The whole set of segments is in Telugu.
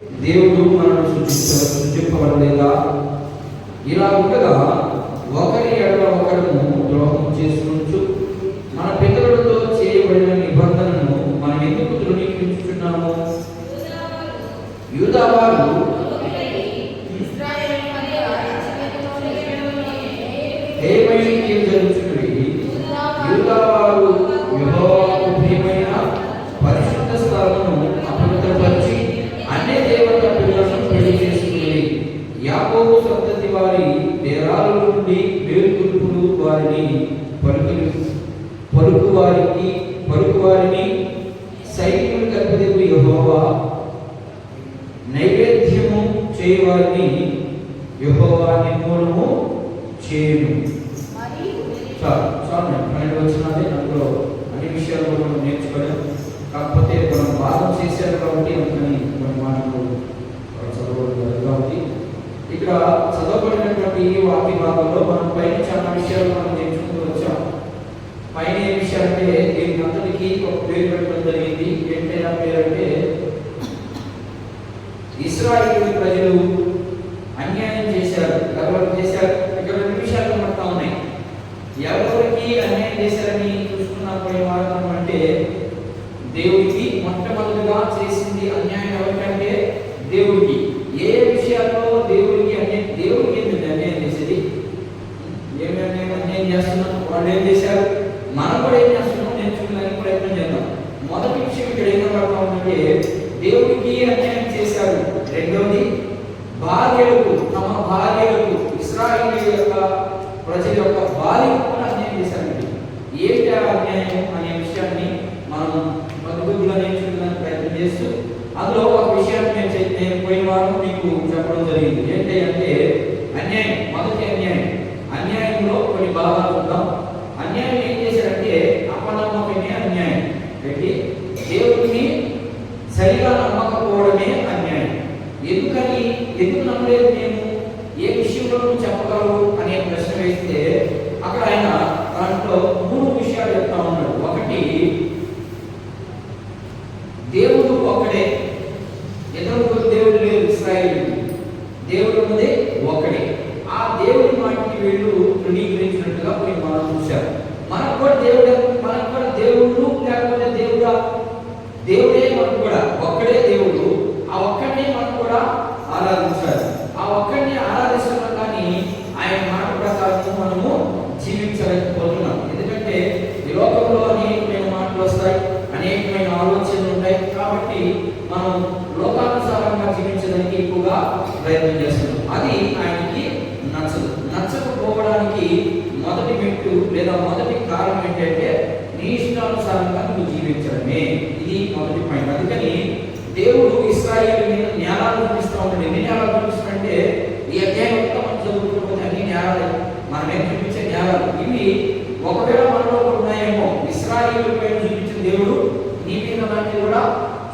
దేవుడు మనను సృష్టించ సృష్టింపబడలేదా? ఇలా ఉండగా ఒకరి ఎడల ఒకరము ద్రోహం చేసుకుంటూ మన పితరులతో చేయబడిన నిబంధనను మనం ఎందుకు ధృవీకరించుతున్నాము యూదావారు పలుకు వారికి పలుకు వారిని సైన్యులు కల్పదేవు యెహోవా. నైవేద్యము చేయవారిని యెహోవా నిర్మూలము చేయును. చాలు చాలు పన్నెండు వచ్చినది అందులో అన్ని విషయాలు మనం నేర్చుకోలేం. కాకపోతే మనం బాధ చేశారు కాబట్టి అందుకని కొన్ని మాటలు చదవడం కాబట్టి. ఇక్కడ చదవబడినటువంటి ఈ వాక్య భాగంలో మనం పైన చాలా విషయాలు మనం నేర్చుకుంటూ వచ్చాం పైన ఏ విషయం అంటే దీనికి ఒక పేరు పెట్టడం జరిగింది. ఏంటైనా పేరు అంటే ఇస్రాయేల్ ప్రజలు అన్యాయం చేశారు ఎవరు చేశారు ఇక్కడ రెండు విషయాలు కనబడతా ఉన్నాయి ఎవరికి అన్యాయం చేశారని చూసుకున్నప్పుడు ఏమాత్రం అంటే దేవుడికి మొట్టమొదటిగా చేసింది అన్యాయం ఎవరికంటే దేవుడికి ఏ విషయాల్లో దేవుడికి అన్యాయం దేవుడికి ఎందుకు అన్యాయం చేసేది ఏమి అన్యాయం అన్యాయం చేస్తున్నాం వాళ్ళు ఏం చేశారు మనం కూడా ఏం చేస్తున్నాం నేర్చుకోవడానికి ప్రయత్నం చేద్దాం మొదటి విషయం ఇక్కడ ఏం కనబడతా ఉందంటే దేవుడికి అన్యాయం చేశారు రెండోది భార్యలకు తమ భార్యలకు ఇస్రాయేల్ యొక్క ప్రజల యొక్క భార్యలకు కూడా అన్యాయం చేశారండి ఏంటి అనే విషయాన్ని మనం మధుబుద్ధిగా నేర్చుకోవడానికి ప్రయత్నం చేస్తూ అందులో ఒక విషయాన్ని నేను చె- నేను పోయిన వారం మీకు చెప్పడం జరిగింది. ఏంటి అంటే అన్యాయం మొదటి అన్యాయం. అన్యాయంలో కొన్ని భాగాలు చూద్దాం అన్యాయం ఏం చేశారంటే అపనమ్మకమే అన్యాయం ఏంటి దేవుడిని సరిగా నమ్మకపోవడమే అన్యాయం ఎందుకని ఎందుకు నమ్మలేదు మేము ఏ విషయంలో నువ్వు చెప్పగలవు అనే ప్రశ్న వేస్తే అక్కడ ఆయన దాంట్లో మూడు విషయాలు చెప్తా ఉన్నాడు ఒకటి దేవుడు ఒకడే ఇతరులకు దేవుడు లేరు ఇస్రాయేల్ దేవుడు ఉన్నది ఒకడే ఆ దేవుడి మాటికి వీళ్ళు తృణీకరించినట్టుగా పోయి మనం చూశారు మనకు కూడా దేవుడు మనకు కూడా దేవుడు లేకపోతే దేవుడా దేవుడే మనకు కూడా ఒక్కడే దేవుడు ఆ ఒక్కడిని మనం కూడా ఆరాధించాలి ఆ ఒక్కడిని ఆరాధిస్తున్నాం కానీ ఆయన మాట ప్రకారం మనము జీవించలేకపోతున్నాం ఎందుకంటే ఈ లోకంలో అనేకమైన మాటలు వస్తాయి అనేకమైన ఆలోచనలు ఉంటాయి కాబట్టి మనం లోకానుసారంగా జీవించడానికి ఎక్కువగా ప్రయత్నం చేస్తున్నాం అది ఆయనకి నచ్చదు నచ్చకపోవడానికి మొదటి మెట్టు లేదా మొదటి కారణం ఏంటంటే నీ ఇష్టానుసారంగా నువ్వు జీవించడమే ఇది మొదటి పాయింట్ అందుకని దేవుడు ఇస్రాయేల్ మీద న్యాయాలు చూపిస్తూ ఉంటాడు ఎన్ని న్యాయాలు చూపిస్తాడంటే ఈ అధ్యాయం మొత్తం మనం చదువుకుంటే అన్ని న్యాయాలు మనం ఏం చూపించే న్యాయాలు ఇవి ఒకవేళ మనలో ఒకటి ఉన్నాయేమో ఇస్రాయేల్ పైన చూపించిన దేవుడు నీ మీద లాంటివి కూడా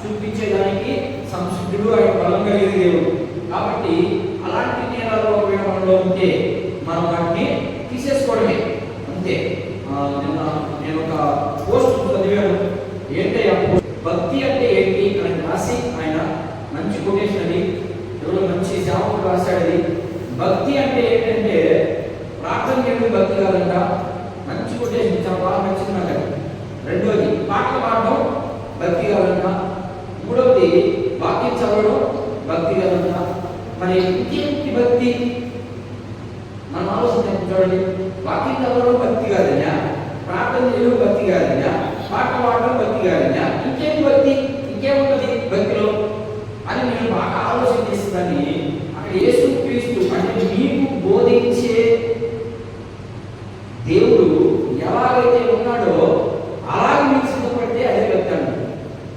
చూపించేదానికి సంసిద్ధుడు ఆయన బలం కలిగిన దేవుడు కాబట్టి అలాంటి నేరాలు ఒకవేళ ఉంటే మనం వాటిని తీసేసుకోవడమే. అంతే. నిన్న నేను ఒక పోస్ట్ చదివాను. ఏంటి ఆ పోస్ట్? భక్తి అంటే ఏంటి అని రాసి ఆయన మంచి కొటేషన్ అది. ఎవరో మంచి సేవకుడు రాశాడు అది భక్తి అంటే ఏంటంటే ప్రార్థన చేయడం భక్తి కాదంట. మంచి కొటేషన్ చాలా బాగా నచ్చింది నాకు అది. రెండోది పాటలు పాడడం భక్తి కాదంట మూడవది వాక్యం చదవడం భక్తి కాదంట మరి ఇంకేంటి భక్తి మనం ఆలోచన చూడండి వాక్యం చదవడం భక్తి కాదన్నా ప్రార్థన చేయడం భక్తి కాదన్నా పాట పాడడం భక్తి కాదన్నా ఇంకేం భక్తి? ఇంకేమున్నది భక్తిలో? అని నేను బాగా ఆలోచన చేస్తుందని అక్కడ యేసు క్రీస్తు అంటే మీకు బోధించే దేవుడు ఎలాగైతే ఉన్నాడో అలాగే మీకు సిద్ధపడితే అదే భక్తి అన్నాడు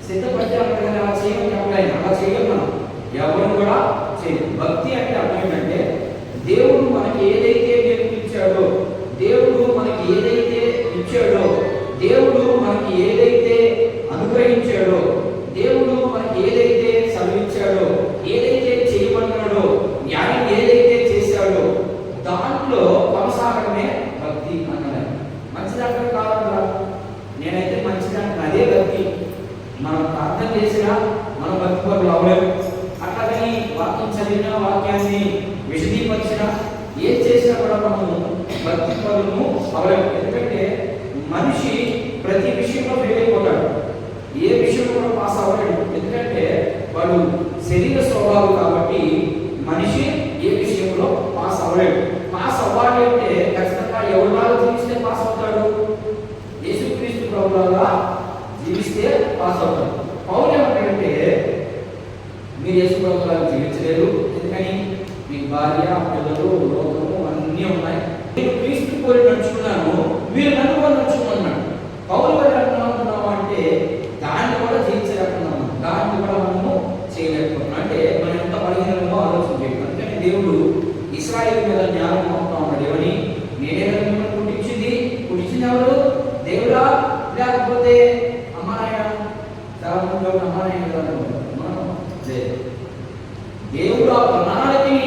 సిద్ధపడితే అక్కడ అలా చేయమని చెప్పలేదు అలా చేయం మనం ఎవరు కూడా చేయదు భక్తి అంటే అర్థం ఏంటంటే దేవుడు మనకి ఏదైతే నేర్పించాడో దేవుడు మనకి ఏదైతే ఇచ్చాడో దేవుడు మనకి ఏదైతే అనుగ్రహించాడో దేవుడు మనకి ఏదైతే సెలవిచ్చాడో ఏదైతే చేయమన్నాడో ఆయన ఏదైతే చేశాడో దాంట్లో కొనసాగడమే భక్తి అన్నది మంచిదంటే కావాలరా నేనైతే మంచిదంటే అదే భక్తి మనం ప్రార్థన చేసినా మనం భక్తి పరులు అవ్వలేము అట్లా చదివినా వాక్యాన్ని విశదీపరిచినా ఏం చేసినా కూడా మనము భక్తి పనులను అవలేము ఎందుకంటే మనిషి ప్రతి విషయంలో ఫెయిల్ అయిపోతాడు ఏ విషయంలో కూడా పాస్ అవ్వలేడు ఎందుకంటే వాడు శరీర స్వభావం కాబట్టి మనిషి ఏ విషయంలో పాస్ అవ్వలేడు. పాస్ అవ్వాలి అంటే ఖచ్చితంగా ఎవరిలాగా జీవిస్తే పాస్ అవుతాడు? యేసుక్రీస్తు ప్రభులాగా జీవిస్తే పాస్ అవుతాడు. పౌలు ఏమంటాడంటే మీరు యేసు ప్రభులాగా జీవించలేరు. ఎందుకని? మీ భార్య పిల్లలు లోకము అన్నీ ఉన్నాయి. నేను క్రీస్తు కోరి నడుచుకున్నాను. మీరు నన్ను కూడా నడుచుకున్నాను పౌలు గారు అంటున్నాము అంటే దాన్ని కూడా జయించలేకున్నాము దాన్ని కూడా మనము చేయలేకపోతున్నాం అంటే మనం ఎంత బలహీనమో ఆలోచన చేయడం అందుకని దేవుడు ఇస్రాయేల్ మీద జ్ఞానం మొత్తం ఉన్నాడు. ఏమని నేనే మిమ్మల్ని పుట్టించింది. పుట్టించింది ఎవరు? దేవుడా? లేకపోతే అమ్మానాయన? చాలా అమ్మానాయన మనం దేవుడు ఆ ప్రణాళికని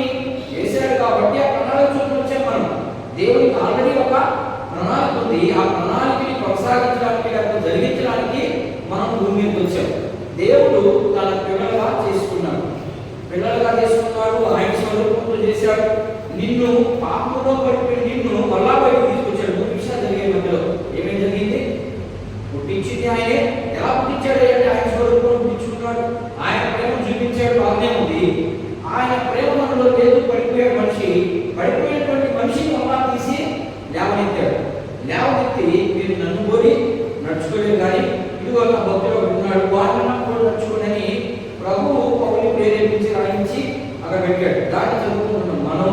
చేశాడు కాబట్టి ఆ ప్రణాళిక చూపులు వచ్చే మనం. దేవుడికి ఆల్రెడీ ఒక ప్రణాళిక ఉంది. ఆ ప్రణాళికని కొనసాగించడానికి లేకపోతే జరిగించడానికి మనం భూమి మీదకి వచ్చాం. దేవుడు తన పిల్లలుగా చేసుకున్నాడు. పిల్లలుగా చేసుకున్నాడు ఆయన స్వరూపంతో చేశాడు. నిన్ను పాపంలో పడిపోయి నిన్ను మళ్ళా బయట తీసుకొచ్చాడు. భిక్ష జరిగే మధ్యలో. ఏమేం జరిగింది? పుట్టించింది ఆయనే. ఎలా పుట్టించాడు అంటే ఆయన స్వరూపం పుట్టించుకున్నాడు ఆయన ప్రేమ చూపించాడు బాగానే ఉంది. ఆయన ప్రేమ మనలో లేదు. పడిపోయాడు మనిషి. పడిపోయినటువంటి మనిషి మళ్ళా తీసి లేవనెత్తాడు. లేవనెత్తి మీరు నన్ను కోరి నడుచుకోలేదు కానీ ఇదిగో నా భక్తులు ఒకడు ఉన్నాడు. వాడిని కూడా నడుచుకోనని ప్రభువు పౌరుని ప్రేరేపించి రాయించి అక్కడ పెట్టాడు. దాన్ని చదువుకుంటున్నాం మనం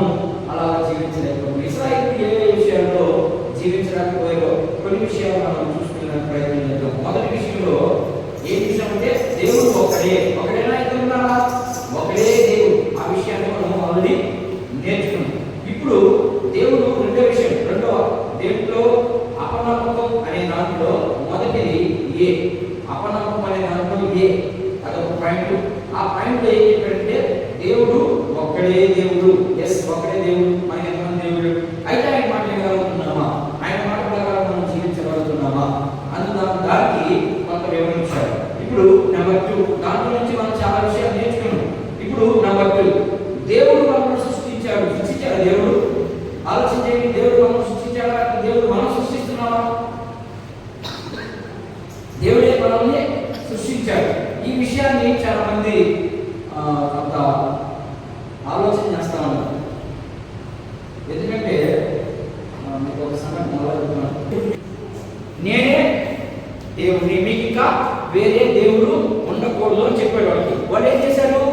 అలా జీవించలేకపోతున్నాం ఇస్రాయిల్ ఏ ఏ విషయాల్లో జీవించడానికి పోయారో కొన్ని విషయాలు మనం చూసుకునే ప్రయత్నం చేద్దాం. మొదటి విషయంలో ఏం విషయం అంటే దేవుడు ఒకడే ఒక ఇద్దరు ఉన్నారా ఒకడే దేవుడు ఆ విషయాన్ని మనం ఆల్రెడీ నేర్చుకున్నాం ఇప్పుడు దేవుడు రెండో విషయం రెండో దేవుడిలో అపనమ్మకం అనే దాంట్లో మొదటిది ఏ అపనమ్మకం అనే దాంట్లో ఏ అదొక పాయింట్ ఆ పాయింట్ ఏం చెప్పాడంటే దేవుడు ఒక్కడే దేవుడు ఎస్ ఒక్కడే దేవుడు మన ఎంతమంది దేవుడు అయితే ఆయన మాట వినగలుగుతున్నామా ఆయన మాట ప్రకారం మనం జీవించగలుగుతున్నామా అందున దానికి కొంత వివరించారు ఇప్పుడు నెంబర్ టూ దాంట్లో నుంచి మనం చాలా విషయాలు నేర్చుకున్నాం ఇప్పుడు నెంబర్ టూ దేవుడు మనల్ని సృష్టించాడు సృష్టించాడు దేవుడు ఆలోచించేది దేవుడు మనం సృష్టించాడా దేవుడు మనం సృష్టిస్తున్నామా దేవుడే మనల్ని సృష్టించాడు ఈ విషయాన్ని చాలా మంది ఆ, కొంత ఆలోచన చేస్తా ఉన్నారు ఎందుకంటే ఆ, మీకు ఒక సంగతి మొదలెడుతున్నాను నేనే దేవుడిని మీకు ఇంకా వేరే దేవుడు ఉండకూడదు అని చెప్పేవాడు వాడికి వాడు ఏం చేశారు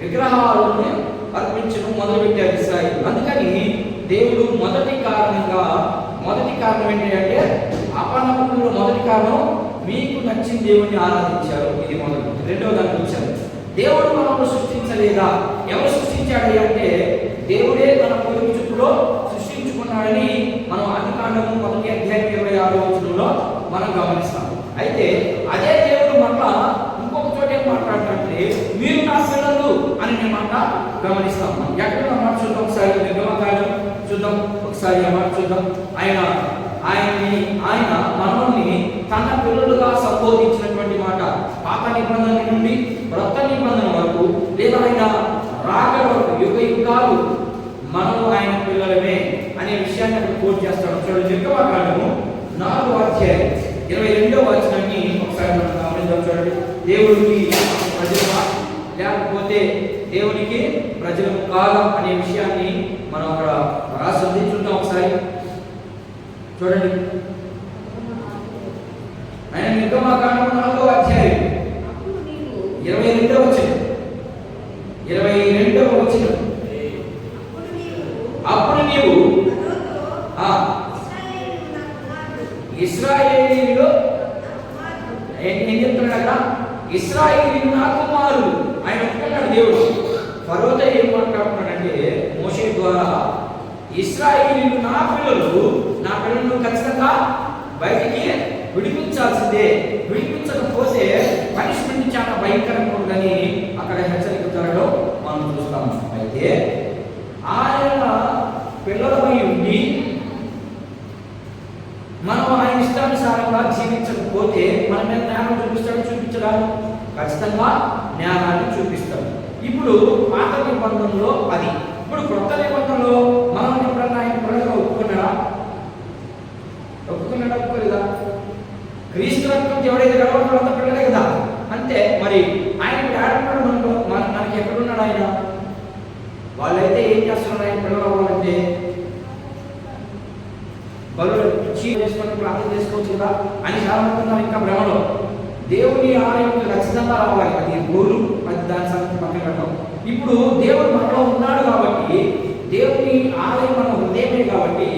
విగ్రహాలను అర్పించడం మొదలుపెట్టారు ఇస్రాయిల్. అందుకని దేవుడు మొదటి కారణంగా మొదటి కారణం ఏంటంటే అపనమ్మకంలో మొదటి కారణం మీకు నచ్చిన దేవుడిని ఆరాధించారు. ఇది మొదటి రెండవ దానికి వచ్చారు దేవుడు మనల్ని సృష్టించలేదా? ఎవరు సృష్టించాడు అంటే దేవుడే తన పొరుగు చుట్టూలో సృష్టించుకున్నాడని మనం అధికాండము మొదటి అధ్యాయం ఇరవై ఆరో మనం గమనిస్తాం అయితే అదే దేవుడు మళ్ళా ఇంకొక చోట ఏం మాట్లాడుతుంటే మీరు నా పిల్లలు అని మేము మాట గమనిస్తాం మనం. ఎక్కడ మాట చూద్దాం ఒకసారి నిర్గమకాండం చూద్దాం ఒకసారి మాట చూద్దాం. ఆయన ఆయన్ని ఆయన మనల్ని తన పిల్లలుగా సంబోధించినటువంటి మాట. పాత నిబంధన నుండి క్రొత్త నిబంధన వరకు లేదా ఆయన రాకడ వరకు యుగ యుగాలు మనము ఆయన పిల్లలమే అనే విషయాన్ని అక్కడ కోట్ చేస్తాడు. చూడండి నిర్గమకాండము నాలుగు అధ్యాయం. ఇరవై రెండో వచనాన్ని ఒకసారి మనం గమనిద్దాం చూడండి. దేవుడికి ప్రజల లేకపోతే దేవునికి ప్రజలకు కాలం అనే విషయాన్ని మనం అక్కడ రాసింది చూద్దాం ఒకసారి. చూడండి ఆయన నిర్గమకాండం నాలుగో అధ్యాయం అప్పుడు నీవు ఇరవై రెండవ వచనం ఇరవై రెండవ వచనం అప్పుడు నీవు అప్పుడు నీవు ఫరోతో ఆ ఇశ్రాయేలు నా కుమారుడు ఇస్రాయేలీలో నా కుమారుడు ఏం ఏం చెప్తున్నాడు అక్కడ ఇస్రాయిల్ నా కుమారుడు ఆయన ఒప్పుకున్నాడు దేవుడు. ఫరోతో ఏం మాట్లాడుతున్నాడంటే మోషే ద్వారా ఇస్రాయిల్ నా పిల్లలు నా పిల్లలను ఖచ్చితంగా బయటికి విడిపించాల్సిందే. విడిపించకపోతే పనిష్మెంట్ చాలా భయంకరంగా ఉందని అక్కడ హెచ్చరిక ధరలో మనం చూస్తాం అయితే ఆయన పిల్లలపై ఉండి మనం ఆయన ఇష్టానుసారంగా జీవించకపోతే మన మీద జ్ఞానం చూపిస్తాడు చూపించడా? ఖచ్చితంగా జ్ఞానాన్ని చూపిస్తాడు. ఇప్పుడు పాత నిబంధనలో అది. ఇప్పుడు కొత్త నిబంధనలో మనం ఎప్పుడన్నా ఆయన పిల్లలుగా ఒప్పుకున్నాడా? ఒప్పుకున్నాడా ఒప్పుకోలేదా? క్రీస్తు రక్తం ఎవరైతే గడవడం అంత పిల్లలే కదా? అంతే. మరి ఆయన ఇప్పుడు మనకు మన మనకి ఎక్కడున్నాడు ఆయన? వాళ్ళైతే ఏం చేస్తున్నారు ఆయన పిల్లలు అవ్వాలంటే? బలు చీర చేసుకొని ప్రార్థన చేసుకోవచ్చు కదా అని చాలా మంది ఇంకా భ్రమలో. దేవుని ఆలయం ఖచ్చితంగా రావాలి. అది గోలు అది దాని సంగతి పక్కన పెట్టడం ఇప్పుడు దేవుడు మనలో ఉన్నాడు కాబట్టి దేవుని ఆలయం మన హృదయమే కాబట్టి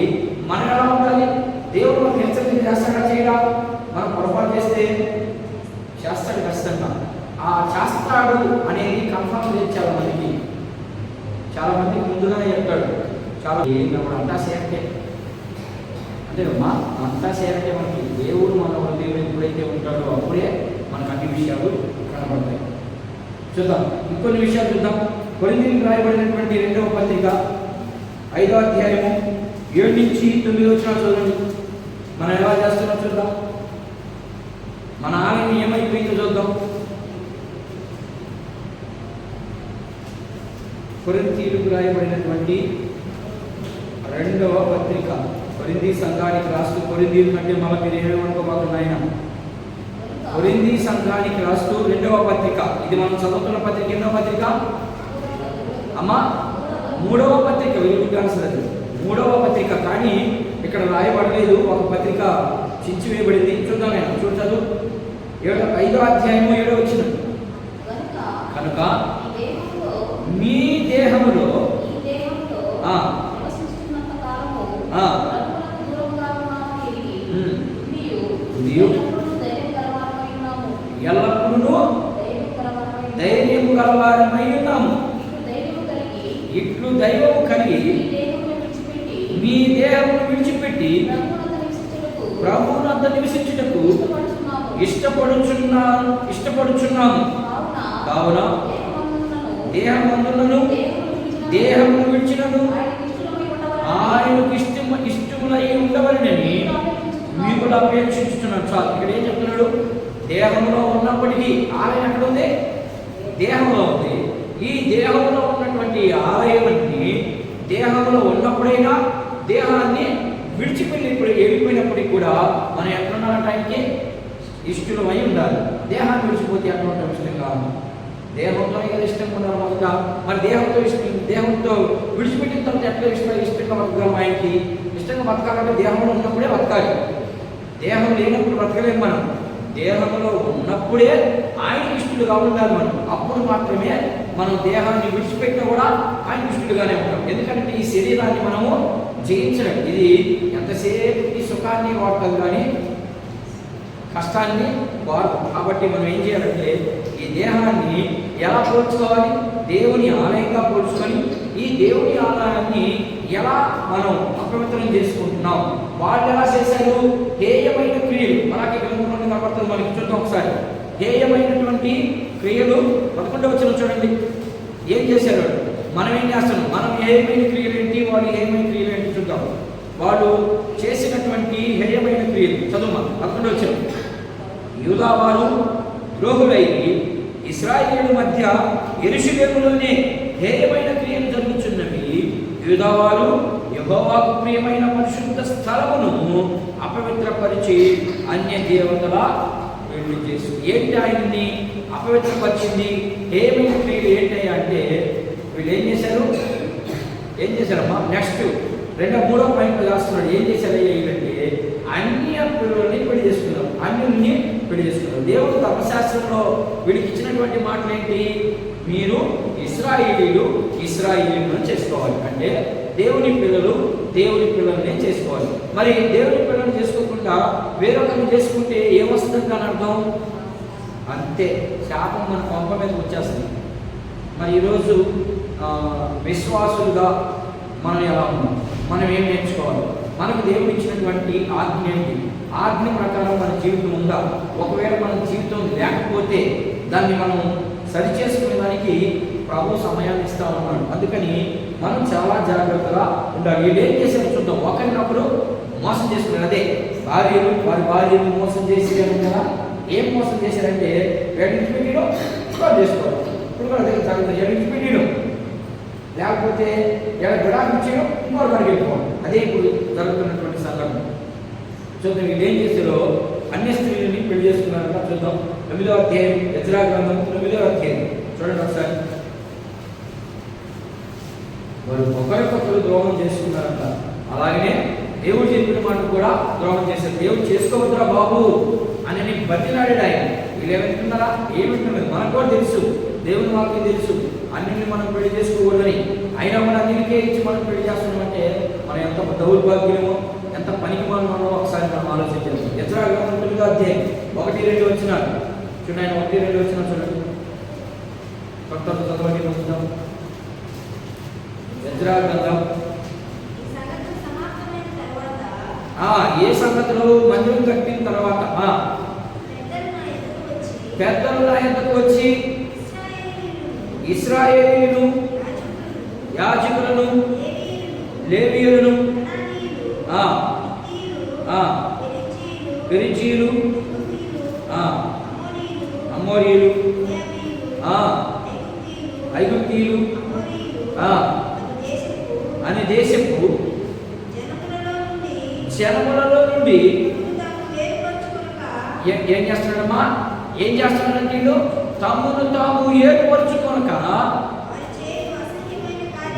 మనం ఎలా ఉండాలి? దేవుడు మనకు హెచ్చరిక చేస్తాడా చేయడా? మనం పొరపాటు చేస్తే చేస్తాడు ఖచ్చితంగా. ఆ చేస్తాడు అనేది కన్ఫర్మ్ చేసి చాలా మందికి చాలా మందికి ముందుగానే చెప్తాడు చాలా ఏంటప్పుడు అంతా సేఫ్టే అంటే మా అంతా సేరటే మనకి దేవుడు మన దేవుడు ఎప్పుడైతే ఉంటాడో అప్పుడే మనకు అన్ని విషయాలు కనబడతాయి. చూద్దాం. ఇంకొన్ని విషయాలు చూద్దాం. కొరింథీయులకు రాయబడినటువంటి రెండవ పత్రిక ఐదో అధ్యాయము ఏడు నుంచి తొమ్మిది వచ్చిన చూడండి మనం ఎలా చేస్తున్నాం చూద్దాం. మన ఆలయం ఏమైపోయిందో చూద్దాం. కొరింథీయులకు రాయబడినటువంటి రెండవ పత్రిక. కొరింది సంఘానికి రాస్తూ కొరిందీలు కంటే మళ్ళీ మీరు ఏమేమనుకోబోతున్నారు ఆయన కొరింది సంఘానికి రాస్తూ రెండవ పత్రిక. ఇది మనం చదువుతున్న పత్రిక ఎన్నో పత్రిక? అమ్మా మూడవ పత్రిక వెలుగుతాను మూడవ పత్రిక కానీ ఇక్కడ రాయబడలేదు ఒక పత్రిక చించి వేయబడింది చూద్దాం నేను చూడు చదువు. ఏడో ఐదో అధ్యాయము ఏడో వచ్చిన. కనుక మీ దేహములో విడిచిపెట్టి అంత నివసించుటకు ప్రభువునంత నివసించుటకు ఇష్టపడుచున్నాము. ఇష్టపడుచున్నాను ఇష్టపడుచున్నాము. కావున దేహమందులను, దేహము విడిచినను ఆయనకు ఇష్టం ఇష్టములై ఉండవలనని మీకు అపేక్షించుతున్నాను చాలు ఇక్కడ ఏం చెప్తున్నాడు? దేహంలో ఉన్నప్పటికీ ఆలయం ఎక్కడ ఉంది? దేహంలో ఉంది. ఈ దేహంలో ఉన్నటువంటి ఆలయాన్ని దేహంలో ఉన్నప్పుడైనా దేహాన్ని విడిచిపెళ్ళిప్పుడు వెళ్ళిపోయినప్పటికి కూడా మనం ఎక్కడున్న టైంకి ఇష్టమై ఉండాలి. దేహాన్ని విడిచిపోతే ఎక్కడ ఉంటాం ఇష్టంగా దేహంతో కదా ఇష్టంగా ఉన్నారు మొదట మరి దేహంతో ఇష్టం దేహంతో విడిచిపెట్టిన తర్వాత ఎట్లా ఇష్టం ఇష్టంగా బతకగలం ఆయనకి? ఇష్టంగా బతకాలంటే దేహంలో ఉన్నప్పుడే బతకాలి. దేహం లేనప్పుడు బ్రతకలేము మనం. దేహంలో ఉన్నప్పుడే ఆయన ఇష్టలుగా ఉండాలి మనం. అప్పుడు మాత్రమే మనం దేహాన్ని విడిచిపెట్టినా కూడా ఆయన ఇష్టలుగానే ఉంటాం. ఎందుకంటే ఈ శరీరాన్ని మనము జయించడం ఇది ఎంతసేపు ఈ సుఖాన్ని వాడటం కానీ కష్టాన్ని వాడు కాబట్టి మనం ఏం చేయాలంటే ఈ దేహాన్ని ఎలా పోల్చుకోవాలి? దేవుని ఆలయంగా పోల్చుకొని ఈ దేవుని ఆలయాన్ని ఎలా మనం అపవిత్రం చేసుకుంటున్నాం? వాళ్ళు ఎలా చేశారు? హేయమైన క్రియలు. మనకి గ్రంథంలో కనబడుతుంది మనకి చూద్దాం ఒకసారి. హేయమైనటువంటి క్రియలు పదకొండవ వచ్చిన చూడండి. ఏం చేశారు మనం ఏం చేస్తున్నాం మనం ఏమైన క్రియలు ఏంటి? వాళ్ళు హేయమైన క్రియలు ఏంటి చూద్దాం. వాడు చేసినటువంటి హేయమైన క్రియలు. చదువు పదకొండవ వచ్చిన యూదావారు ద్రోహులై ఇస్రాయేలు మధ్య ఎరుషులేములోనే హేయమైన క్రియలు జరుగుతున్నవి యూదావారు యహోవాకు ప్రియమైన పరిశుద్ధ స్థలమును అపవిత్రపరిచి అన్య దేవతల పెళ్ళి చేసి ఏంటి ఆయన్ని? అపవిత్రపరిచింది ఏమి క్రియలు ఏంటి అంటే వీళ్ళు ఏం చేశారు? ఏం చేశారమ్మా? నెక్స్ట్ రెండో మూడో పాయింట్ రాస్తున్నాడు. ఏం చేశారు ఏంటంటే అన్ని పిల్లల్ని పెళ్ళి చేసుకున్నారు. అన్యుల్ని పెళ్ళి చేసుకున్నారు. దేవుడు ధర్మశాస్త్రంలో వీడికి ఇచ్చినటువంటి మాటలు ఏంటి? మీరు ఇస్రాయిలీలు ఇస్రాయిలీలను చేసుకోవాలి. అంటే దేవుని పిల్లలు దేవుని పిల్లల్ని చేసుకోవాలి. మరి దేవుని పిల్లల్ని చేసుకోకుండా వేరొకరిని చేసుకుంటే ఏమొస్తుంది అని అర్థం? అంతే. శాపం మన కొంప మీద వచ్చేస్తుంది. మరి ఈరోజు విశ్వాసులుగా మనం ఎలా ఉన్నాం? మనం ఏం నేర్చుకోవాలి? మనకు దేవుడు ఇచ్చినటువంటి ఆజ్ఞ ఏంటి? ఆజ్ఞ ప్రకారం మన జీవితం ఉందా? ఒకవేళ మన జీవితం లేకపోతే దాన్ని మనం సరిచేసుకునే దానికి ప్రభు సమయాన్ని ఇస్తా ఉన్నాడు. అందుకని మనం చాలా జాగ్రత్తగా ఉండాలి. వీళ్ళేం ఏం చేశారు చూద్దాం. ఒకరినొకరు మోసం చేసుకున్నారు అదే భార్యలు వారి భార్యను మోసం చేసి కదా. ఏం మోసం చేశారంటే వీళ్ళ ఇంటి పెట్టిలో చేసుకోవాలి ఇప్పుడు కూడా అదే లేకపోతే ఎడ విడాకు ఇచ్చేయడం ఇంకోటి మనకి వెళ్ళిపోవాలి అదే ఇప్పుడు జరుగుతున్నటువంటి సంఘటన. చూద్దాం వీళ్ళు ఏం చేశారో అన్ని స్త్రీలని పెళ్ళి చేసుకున్నారన్న చూద్దాం. తొమ్మిదవ అధ్యాయం యజ్రా గ్రంథం తొమ్మిదవ అధ్యాయం. చూడండి ఒకసారి. వారు ఒకరికొకరు ద్రోహం చేసుకున్నారంట. అలాగనే దేవుడు చెప్పిన మాట కూడా ద్రోహం చేశారు. దేవుడు చేసుకోవద్దురా బాబు. అని నీకు బతిలాడాడు ఆయన. వీళ్ళు ఏమంటున్నారా ఏమింటున్నారు మనకు కూడా తెలుసు. దేవుని వాక్యం తెలుసు. అన్నింటిని మనం పెళ్ళి చేసుకోకూడదని. అయినా మన అన్నిటికే ఇచ్చి మనం పెళ్ళి చేస్తున్నామంటే మనం ఎంత దౌర్భాగ్యమో ఎంత పనికి మనమో ఒకసారి మనం ఆలోచించాలి ఎత్రా తొమ్మిదో అధ్యాయం ఒకటి రెండు వచ్చిన చూడండి ఆయన ఒకటి రెండు వచ్చినా చూడండి. కొత్త చదవండి వస్తుందాం ఎజ్రా గ్రంథం ఈ సంగతి సమాప్తమైన తరువాత ఆ ఏ సంగతిలో మందిరం కట్టిన తర్వాత? పెద్దలు నా వచ్చి? పెద్దలు యాజకులను, లేవీయులను, ఆ. హిత్తీయులు, ఆ. పెరిజీలు ఆ. అనే దేశపు మోయాబీయులు, ఆ ఐగుప్తీయులు, ఐగుప్తీయులు అమోరీయులు, ఆ ఒక దేశపు అనే దేశపు జనములలో నుండి జనములలో నుండి ఏ- చేస్తున్నాడమ్మా? ఏం చేస్తున్నాడంటే వీళ్ళు తమ్మును తాము ఏర్పరచుకొనక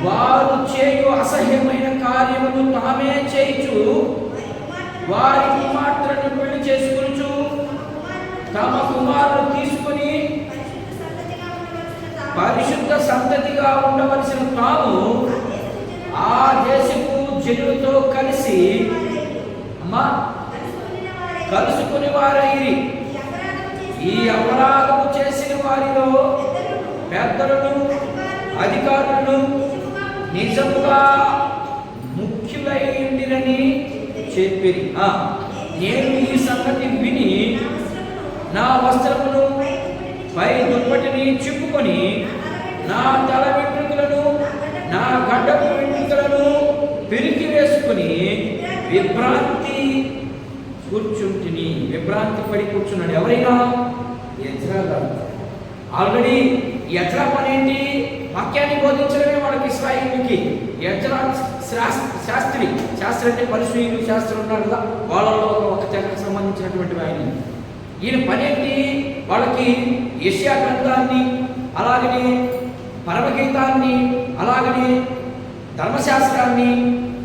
వారు చేయు అసహ్యమైన కార్యములు తామే చేయుచు వారి కుమార్తెలను పెళ్ళి చేసుకొనుచు తమ కుమారులు తీసుకొని పరిశుద్ధ సంతతిగా ఉండవలసిన తాము ఆ దేశపు జనులతో కలిసి అమ్మా. కలుసుకుని వారైరి. ఈ అపరాధము చేసిన వారిలో పెద్దలను అధికారులను నిజముగా ముఖ్యులైందిరని చెప్పిరి. నేను ఈ సంగతి విని నా వస్త్రమును పై దుప్పటిని చిప్పుకొని నా తల వెంట్రుకలను నా గడ్డపు వెంట్రుకలను పెరికి వేసుకుని విభ్రాంతి కూర్చుంటిని విభ్రాంతి పడి కూర్చున్నాడు ఎవరైనా? ఎజ్రా గారు ఆల్రెడీ ఎజ్రా పని ఏంటి వాక్యాన్ని బోధించడమే వాళ్ళకి ఇస్రాయిల్కి. ఎజ్రా శాస్త్రి శాస్త్రి అంటే పరిశీలు శాస్త్రం ఉన్నారు కదా వాళ్ళలో ఒక తెగకు సంబంధించినటువంటి ఆయన. ఈయన పని ఏంటి వాళ్ళకి ఏషియా గ్రంథాన్ని అలాగనే పరమగీతాన్ని అలాగనే ధర్మశాస్త్రాన్ని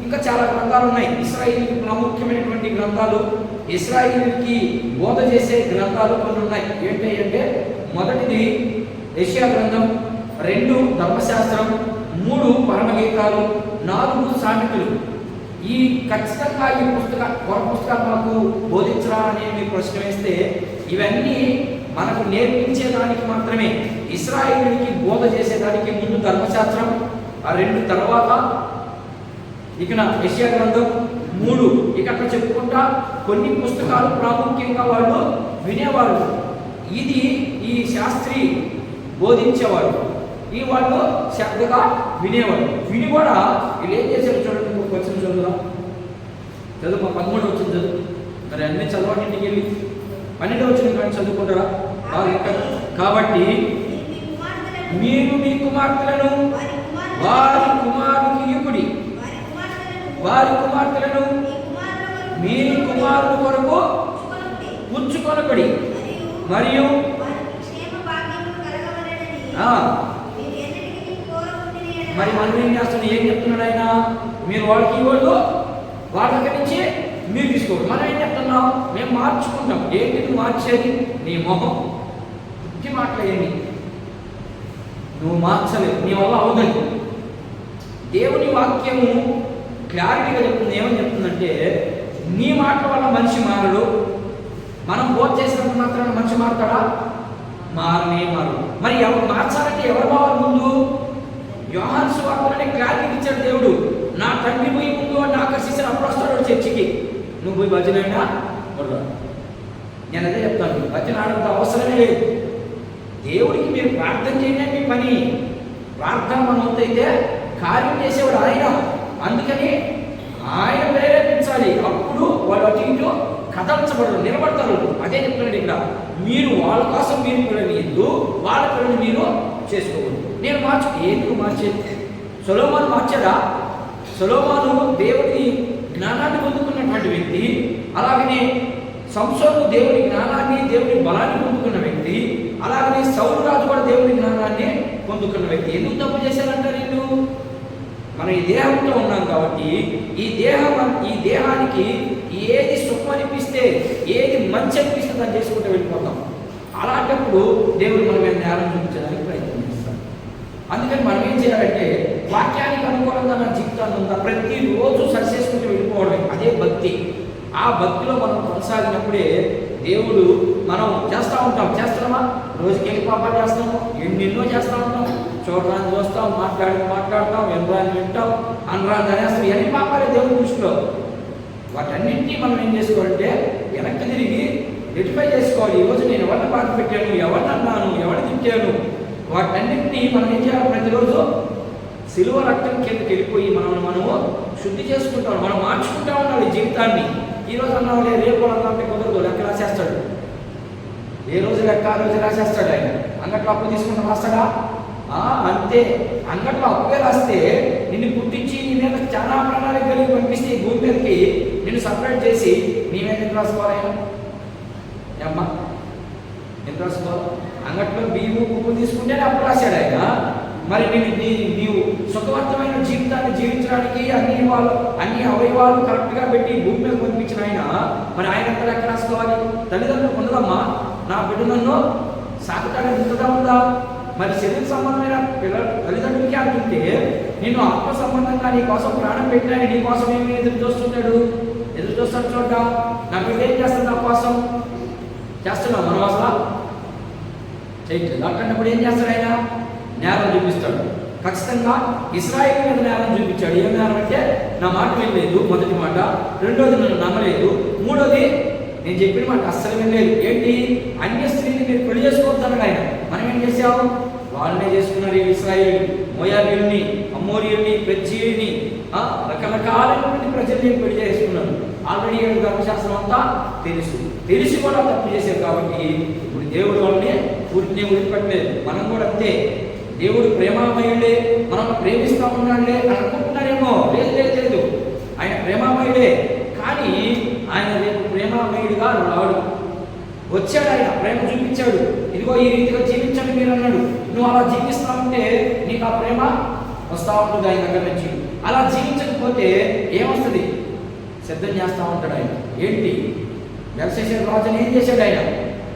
ఇంకా చాలా గ్రంథాలు ఉన్నాయి. ఇస్రాయిల్కి ప్రాముఖ్యమైనటువంటి గ్రంథాలు ఇస్రాయిల్కి బోధ చేసే గ్రంథాలు కొన్ని ఉన్నాయి. ఏంటి అంటే మొదటిది యషియా గ్రంథం రెండు ధర్మశాస్త్రం మూడు పరమగీతాలు నాలుగు సామెతలు. ఈ ఖచ్చితంగా ఈ పుస్తక కొర పుస్తకాలు మనకు బోధించరా అని మీరు ప్రశ్న వేస్తే ఇవన్నీ మనకు నేర్పించేదానికి మాత్రమే. ఇస్రాయిల్కి బోధ చేసేదానికి ముందు ధర్మశాస్త్రం ఆ రెండు తర్వాత ఇక్కడ నా గ్రంథం మూడు. ఇక అక్కడ చెప్పుకుంటా కొన్ని పుస్తకాలు ప్రాముఖ్యంగా వాళ్ళు వినేవాళ్ళు ఇది ఈ శాస్త్రి బోధించేవాడు. ఈ వాళ్ళు శ్రద్ధగా వినేవాడు. విని కూడా వీళ్ళు ఏం చేశారు చూడండి ఇంకొక వచ్చిన చదువుదాం. చదువు మా పదమూడు వచ్చింది చదువు. మరి అన్ని చదవండి ఇంటికి వెళ్ళి. పన్నెండు వచ్చిన కానీ చదువుకుంటారా? బాగా కాబట్టి మీరు మీ కుమార్తెలను వారి కుమారునికి ఇప్పుడి వారి కుమార్తెలను మీ కుమారుడు కొరకు ఉంచుకొనబడి మరియు ఆ, మరి మనం ఏం చేస్తున్నాం ఏం చెప్తున్నాడు ఆయన? మీరు వాళ్ళకి ఇవ్వడు వాళ్ళ దగ్గర నుంచి మీరు తీసుకోవద్దు మనం ఏం చెప్తున్నాం? మేము మార్చుకుంటాం. ఏంటి నువ్వు మార్చేది? నీ మొహం. బుద్ధి మాట్లాడండి నువ్వు మార్చలేదు నీ వల్ల అవదండి దేవుని వాక్యము క్లారిటీగా చెప్తుంది ఏమని చెప్తుందంటే నీ మాటల వల్ల మనిషి మారడు. మనం బోధ చేసినప్పుడు మాత్రమే మనిషి మారుతాడా? మారనే మారు. మరి ఎవరు మార్చాలంటే ఎవరు పోవాలి ముందు? యోహాన్ సువార్తలోనే క్లారిటీ ఇచ్చాడు దేవుడు. నా తండ్రి పోయి ముందు అని ఆకర్షించిన అప్పుడు వస్తాడు చర్చికి. నువ్వు పోయి భజన అయినా నేను అదే చెప్తాను భజన ఆడంత అవసరమే లేదు. దేవుడికి మీరు ప్రార్థన చేయడం మీ పని. ప్రార్థన మన వంతు అయితే కార్యం చేసేవాడు ఆయన. అందుకని ఆయన ప్రేరేపించాలి. అప్పుడు వాళ్ళు అటు ఇటు కదల్చబడరు నిలబడతారు. అదే చెప్తున్నాడు ఇక్కడ. మీరు వాళ్ళ కోసం మీరు పిల్లనియద్దు వాళ్ళ పిల్లలు మీరు చేసుకోవద్దు నేను మార్చు ఎందుకు మార్చేది? సొలోమాను మార్చారా సొలోమాను దేవుని జ్ఞానాన్ని పొందుకున్నటువంటి వ్యక్తి అలాగనే సంసోను దేవుని జ్ఞానాన్ని దేవుని బలాన్ని పొందుకున్న వ్యక్తి అలాగనే సౌరరాజు రాజు కూడా దేవుని జ్ఞానాన్ని పొందుకున్న వ్యక్తి. ఎందుకు తప్పు చేశారంటారు వీళ్ళు? మనం ఈ దేహంతో ఉన్నాం కాబట్టి ఈ దేహం ఈ దేహానికి ఏది సుఖం అనిపిస్తే ఏది మంచి అనిపిస్తే దాన్ని చేసుకుంటూ వెళ్ళిపోతాం. అలాంటప్పుడు దేవుడు మన మీద నేరం చూపించడానికి ప్రయత్నం చేస్తాడు. అందుకని మనం ఏం చేయాలంటే వాక్యానికి అనుకూలంగా నా జీవితాన్ని ఉందా ప్రతిరోజు సరి చేసుకుంటూ వెళ్ళిపోవడమే. అదే భక్తి. ఆ భక్తిలో మనం కొనసాగినప్పుడే దేవుడు మనం చేస్తూ ఉంటాం. చేస్తున్నామా రోజుకి ఎన్ని పాపాలు చేస్తాము? ఎన్నెన్నో చేస్తూ ఉంటాం. చూడరాని చూస్తాం మాట్లాడి మాట్లాడతాం వినరాని వింటాం అనరాని అనేస్తాం ఎన్ని పాపాలే దేవుడి దృష్టిలో? వాటన్నింటినీ మనం ఏం చేసుకోవాలంటే వెనక్కి తిరిగి రెటిఫై చేసుకోవాలి. ఈరోజు నేను ఎవరిని బాధ పెట్టాను ఎవరిని అన్నాను ఎవరిని తిట్టాను? వాటన్నింటినీ మనం ఏం చేయాలి? ప్రతిరోజు సిలువ రక్తం కిందకి వెళ్ళిపోయి మనం మనము శుద్ధి చేసుకుంటాం మనం మార్చుకుంటా ఉండాలి జీవితాన్ని. ఈ రోజు అన్నావు లేదు రేపు అన్నాంటే కుదరదు లెక్క రాసేస్తాడు. ఏ రోజు లెక్క ఆ రోజు రాసేస్తాడు ఆయన. అన్నట్లు అప్పు తీసుకుంటా రాస్తాడా? అంతే. అంగట్లో అప్పే రాస్తే నిన్ను పుట్టించి నీ మీద చాలా ప్రాణాలు కలిగి పంపిస్తే ఈ భూమి మీదకి నిన్ను సపరేట్ చేసి నీ మీద ఎందుకు రాసుకోవాలి? ఏమ్మా ఎంత రాసుకోవాలి? అంగట్లో బియ్యము పువ్వు తీసుకుంటేనే అప్పు రాశాడు ఆయన. మరి నేను నీ నీవు సుఖవంతమైన జీవితాన్ని జీవించడానికి అన్ని వాళ్ళు అన్ని అవయవాలు కరెక్ట్గా పెట్టి భూమి మీద పంపించిన ఆయన. మరి ఆయన ఎక్కడ ఎక్కడ రాసుకోవాలి? తల్లిదండ్రులు ఉండదమ్మా. నా బిడ్డ నన్ను సాకటానికి ఇంతగా ఉందా? మరి శరీర సంబంధమైన పిల్లల తల్లిదండ్రులకి అనుకుంటే నేను ఆత్మ సంబంధంగా నీ కోసం ప్రాణం పెట్టాను నీ కోసం ఏమి ఎదురు చూస్తున్నాడు? ఎదురు చూస్తాడు చూడ నా బిడ్డ ఏం చేస్తాడు నా కోసం? చేస్తున్నావు మనం అసలు చేయట్లేదు అట్లాంటప్పుడు ఏం చేస్తాడు ఆయన? నేరం చూపిస్తాడు. ఖచ్చితంగా ఇస్రాయిల్ మీద నేరం చూపించాడు. ఏం నేరం అంటే నా మాట వినలేదు మొదటి మాట. రెండోది నన్ను నమ్మలేదు. మూడోది నేను చెప్పిన మాట అస్సలు వినలేదు. ఏంటి? అన్య స్త్రీని మీరు పెళ్ళి చేసుకోవద్దన్నాడు ఆయన. మనం ఏం చేసాము వాళ్ళనే చేసుకున్నారు ఈ ఇస్రాయేల్. మోయాబీయుల్ని అమ్మోరియుల్ని పెర్జీయుల్ని రకరకాలైనటువంటి ప్రజల్ని పెళ్ళి చేసుకున్నారు ఆల్రెడీ ఏడు ధర్మశాస్త్రం అంతా తెలుసు. తెలిసి కూడా తప్పు చేశారు కాబట్టి ఇప్పుడు దేవుడు వాళ్ళని పూర్తిని వదిలిపెట్టలేదు. మనం కూడా అంతే. దేవుడు ప్రేమామయుడే మనం ప్రేమిస్తా ఉన్నాడే అనుకుంటున్నారేమో. లేదు లేదు లేదు. ఆయన ప్రేమామయుడే కానీ ఆయన రేపు ప్రేమామయుడిగా రాడు. వచ్చాడు ఆయన ప్రేమ చూపించాడు. ఇదిగో ఈ రీతిగా జీవించండి మీరు అన్నాడు. నువ్వు అలా జీవిస్తావంటే నీకు ఆ ప్రేమ వస్తూ ఉంటుంది ఆయన దగ్గర నుంచి. అలా జీవించకపోతే ఏమొస్తుంది? సిద్ధం చేస్తూ ఉంటాడు ఆయన. ఏంటి? వ్యవసాయ రాజుని ఏం చేశాడు ఆయన?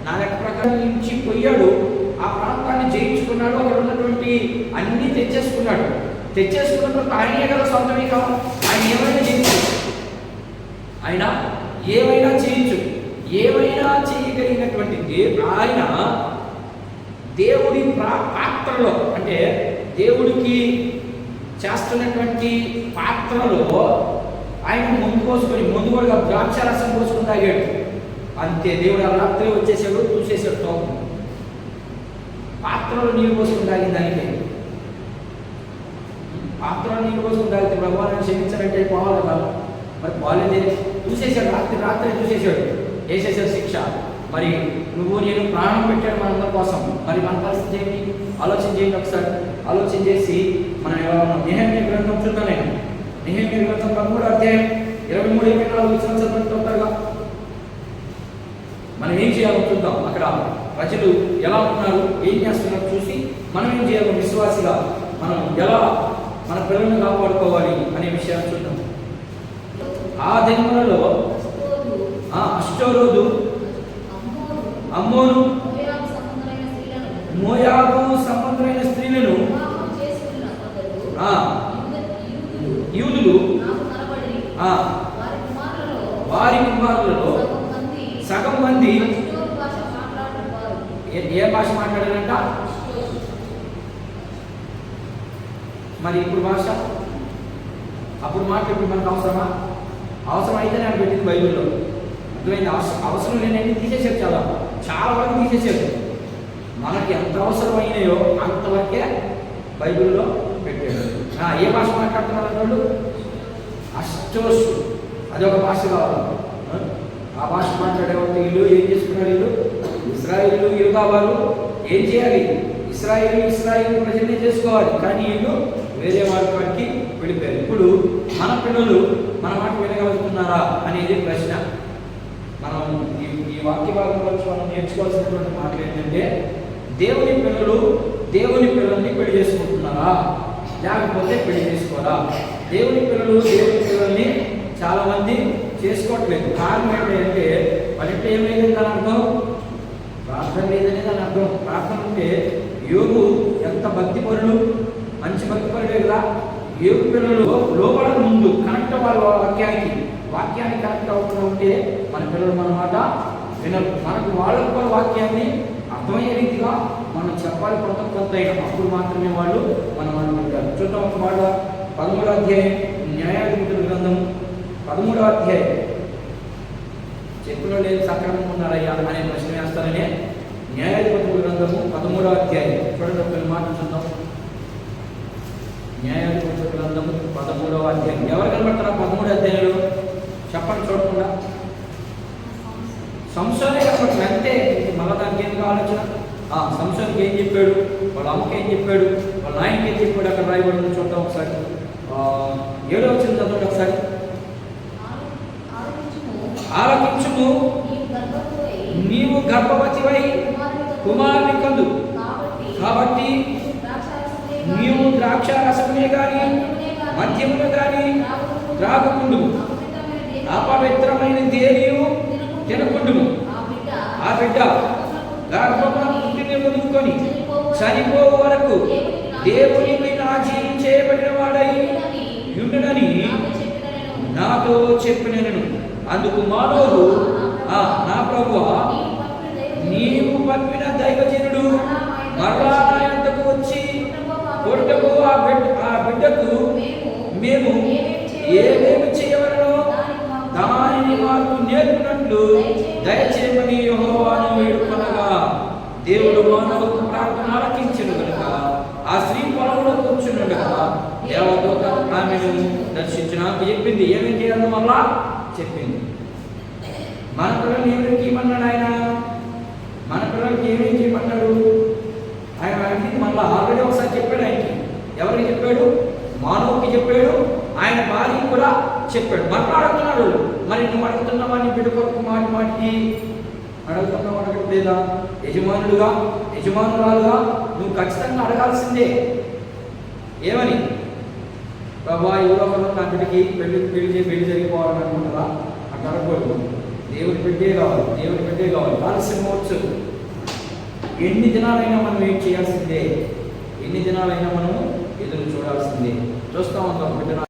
నా లెక్క ప్రకారం నుంచి పోయాడు. ఆ ప్రాంతాన్ని జయించుకున్నాడు. అక్కడ ఉన్నటువంటి అన్నీ తెచ్చేసుకున్నాడు. తెచ్చేసుకున్నప్పుడు ఆయనే కదా సొంతమే కాదు ఆయన ఏమైనా చేయించు. ఆయన ఏమైనా చేయించు. ఏమైనా చేయగలిగినటువంటి దే- ఆయన దేవుడి ప్రా- పాత్రలో అంటే దేవుడికి చేస్తున్నటువంటి పాత్రలో ఆయన ముందు కోసుకొని ముందు కూడా ద్రాక్షరసం కోసుకుని తాగాడు. అంతే దేవుడు ఆ రాత్రి వచ్చేసాడు చూసేసాడు తోపు. పాత్రలో నీరు పోసుకుని తాగింది దానికి పాత్రలో నీరు పోసుకొని తాగితే భగవాన్ క్షమించాలంటే పోవాలి కదా. మరి పోలేదే చూసేసాడు రాత్రి రాత్రి చూసేసాడు. వేసేసే శిక్ష. మరి నువ్వు నేను ప్రాణం పెట్టాడు మనందరి కోసం. మరి మన పరిస్థితి ఏంటి? ఆలోచన చేయండి ఒకసారి. ఆలోచన చేసి మనం ఎలా నిహమ్య గ్రంథం చూద్దాం నేను. నిహమ్య గ్రంథం పదమూడు అధ్యాయం ఇరవై మూడు ఇరవై నాలుగు సంవత్సరాలు తొందరగా. మనం ఏం చేయాలో చూద్దాం. అక్కడ ప్రజలు ఎలా ఉన్నారు ఏం చేస్తున్నారు చూసి మనం ఏం చేయాలి విశ్వాసిగా మనం ఎలా మన పిల్లల్ని కాపాడుకోవాలి అనే విషయాన్ని చూద్దాం. ఆ దినములలో అష్టో రోజు. అమ్మోను. మోయాబు సంబంధమైన స్త్రీలను. యూదులు. వారి కుమారులలో సగం మంది ఏ భాష మాట్లాడారంట? మరి ఇప్పుడు భాష? అప్పుడు మాట్లాడి మనకు అవసరమా? అవసరం అయితేనే అని పెట్టింది బైబిల్లో. అర్థమైంది? అవసరం అవసరం లేని తీసేసారు చాలా. చాలా వరకు తీసేసారు. మనకి ఎంత అవసరమైనాయో అంతవరకే బైబిల్లో పెట్టాడు ఏ భాష మాట్లాడుతున్నారు వాళ్ళు? అష్టోస్. అది ఒక భాష కావాలి. ఆ? భాష మాట్లాడేవాళ్ళు వీళ్ళు ఏం చేసుకున్నారు వీళ్ళు? ఇస్రాయిల్ యూదా వారు ఏం చేయాలి? ఇస్రాయిల్ ఇస్రాయిల్ ప్రజల్ని చేసుకోవాలి. కానీ వీళ్ళు వేరే మార్గానికి వెళ్ళిపోయారు. ఇప్పుడు మన పిల్లలు మన మాట వినగలుగుతున్నారా అనేది ప్రశ్న. మనం ఈ ఈ వాక్య భాగంలో మనం నేర్చుకోవాల్సినటువంటి మాటలు ఏంటంటే దేవుని పిల్లలు దేవుని పిల్లల్ని పెళ్ళి చేసుకుంటున్నారా? లేకపోతే పెళ్ళి చేసుకోరా? దేవుని పిల్లలు దేవుని పిల్లల్ని చాలా మంది చేసుకోవట్లేదు. కారణం ఏంటంటే వాళ్ళ ఏం లేదని దాని అర్థం? ప్రార్థన లేదని దాని అర్థం. ప్రార్థన ఉంటే యోగు ఎంత భక్తి పరుడు మంచి భక్తి పరుడే కదా. యోగు పిల్లలు లోపల ముందు కనెక్ట్ వాళ్ళ వాక్యానికి. వాక్యాన్ని కరెక్ట్ అవ్వకుండా ఉంటే మన పిల్లలు మన మాట వినరు. మనకు వాళ్ళకు కూడా వాక్యాన్ని అర్థమయ్యే రీతిగా మనం చెప్పాలి కొంత కొంత అయినా. అప్పుడు మాత్రమే వాళ్ళు మన మాట చూద్దాం ఒక మాట. పదమూడో అధ్యాయం న్యాయాధిపతుల గ్రంథం. పదమూడో అధ్యాయం. చెప్పులో లేదు సక్రమంగా ఉన్నారయ్యా అనే ప్రశ్న వేస్తారనే న్యాయాధిపతుల గ్రంథము పదమూడో అధ్యాయం. చూడండి ఒక మాట చూద్దాం. న్యాయాధిపతుల గ్రంథము పదమూడవ అధ్యాయం. ఎవరు కనబడతారా పదమూడు అధ్యాయంలో? చెప్పండి చూడకుండా. సంశోధన కనబడుతుంది అంతే. మళ్ళీ దానికి ఏం ఆలోచన? ఆ సంశోధనకి ఏం చెప్పాడు? వాళ్ళ అమ్మకి ఏం చెప్పాడు? వాళ్ళ నాయనకి ఏం చెప్పాడు? అక్కడ రాయబడి చూద్దాం ఒకసారి. ఏడో వచ్చింది చదవండి ఒకసారి. ఆలకించుము నీవు గర్భవతివై కుమారుని కందు. కాబట్టి నీవు ద్రాక్ష రసమునే కానీ మద్యమును కానీ త్రాగకుండు అపవిత్రమైన దేనియు తినకుండుము. ఆ బిడ్డ గర్భమున పుట్టిన వదులుకొని చనిపో వరకు దేవుని నా జీవించేయబడిన వాడై ఉండునని నాతో చెప్పిన నేను అందుకు మానవుడు ఆ నా ప్రభువా నీవు పంపిన దైవజనుడు మరలా నా యొద్దకు వచ్చి కొట్టకు ఆ బిడ్డ ఆ బిడ్డకు మేము ఏమేమి దానిని మాకు నేర్పినట్లు దయచేయమని యహోవాను వేడుకొనగా దేవుడు మానవులకు ప్రార్థన ఆలకించను కనుక ఆ స్త్రీ పొలంలో కూర్చుండగా దేవదూత ఆమెను దర్శించిన చెప్పింది. ఏమేం చేయాలో వల్ల చెప్పింది. మన పిల్లల్ని ఏమేమి చేయమన్నాడు ఆయన? మన పిల్లలకి ఏమేమి చేయమన్నాడు ఆయన అడిగింది మళ్ళీ ఆల్రెడీ ఒకసారి చెప్పాడు ఆయనకి. ఎవరికి చెప్పాడు? మానవుకి చెప్పాడు. ఆయన భార్య కూడా చెప్పాడు. మరలా అడుగుతున్నాడు మరి నువ్వు అడుగుతున్నావని బిడ్డ కొరకు మాటి మాటికి? అడుగుతున్నావు అడగట్లేదా యజమానుడుగా యజమానురాలుగా నువ్వు ఖచ్చితంగా అడగాల్సిందే. ఏమని? ప్రభా ఎవరో ఒకరు నా బిడ్డకి పెళ్ళి పెళ్ళి చేసి పెళ్ళి జరిగిపోవాలని అనుకుంటారా అట్లా అడగకూడదు దేవుని బిడ్డే కావాలి దేవుని బిడ్డే కావాలి. ఆలస్యం అవ్వచ్చు ఎన్ని దినాలైనా మనం ఏం చేయాల్సిందే? ఎన్ని దినాలైనా మనం ఎదురు చూడాల్సిందే. చూస్తూ ఉంటాం. బిడ్డ